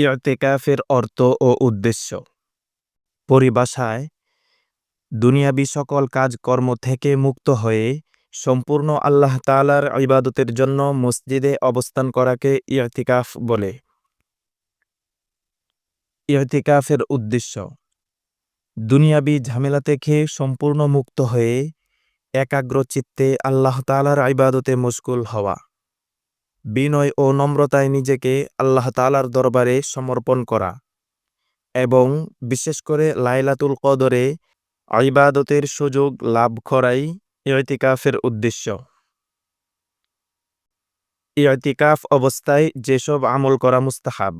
ইয়তেকাফের অর্থ ও উদ্দেশ্য। পরিভাষায়, দুনিয়াবি সকল কাজকর্ম থেকে মুক্ত হয়ে সম্পূর্ণ আল্লাহ তালার ইবাদতের জন্য মসজিদে অবস্থান করাকে ইয়তিকাফ বলে। ইয়তিকাফের উদ্দেশ্য, দুনিয়াবি ঝামেলা থেকে সম্পূর্ণ মুক্ত হয়ে একাগ্র চিত্তে আল্লাহ তালার ইবাদতে মুশকুল হওয়া। বিনয় ও নম্রতায় নিজেকে আল্লাহ তালার দরবারে সমর্পণ করা এবং বিশেষ করে লাইলাতুল কদরে ইবাদতের সুযোগ লাভ করাই ইয়তিকাফের উদ্দেশ্য। ইয়তিকাফ অবস্থায় যেসব আমল করা মুস্তাহাব,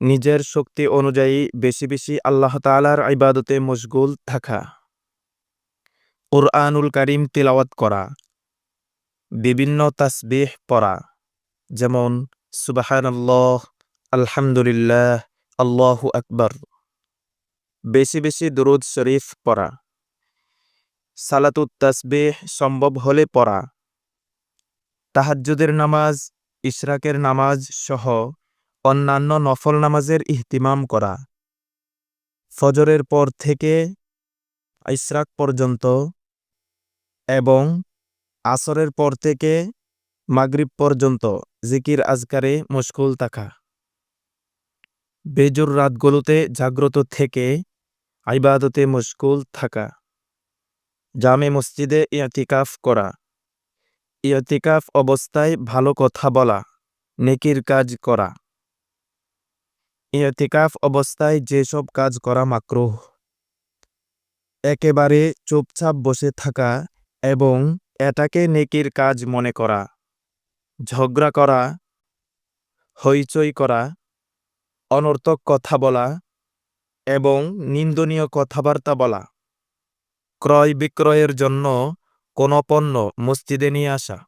নিজের শক্তি অনুযায়ী বেশি বেশি আল্লাহ তালার ইবাদতে মশগুল থাকা, কোরআনুল কারিম তিলাওয়াত করা বিভিন্ন তাসবিহ পড়া। যেমন, সুবাহানাল্লাহ, আলহামদুলিল্লাহ, আল্লাহু আকবর। বেশি বেশি দুরুদ শরীফ পড়া। সালাতুত তাসবিহ সম্ভব হলে পড়া। তাহাজ্জুদের নামাজ, ইশরাকের নামাজ সহ অন্যান্য নফল নামাজের ইহতিমাম করা। ফজরের পর থেকে ইশরাক পর্যন্ত এবং আসরের পর থেকে মাগরিব পর্যন্ত জিকির আজকারে মুশকুল থাকা। বেজুর রাতগুলোতে জাগ্রত থেকে আইবাদতে মুশকুল থাকা। জামে মসজিদে ইয়াতিকাফ করা। ইয়াতিকাফ অবস্থায় ভালো কথা বলা, নেকির কাজ করা। ইয়াতিকাফ অবস্থায় যেসব কাজ করা মাকরুহ। একেবারে চুপচাপ বসে থাকা এবং এটাকে নেকির কাজ মনে করা, ঝগড়া করা, হইচই করা, অনর্থক কথা বলা এবং নিন্দনীয় কথাবার্তা বলা। ক্রয় বিক্রয়ের জন্য কোনো পণ্য মসজিদে নিয়ে আসা।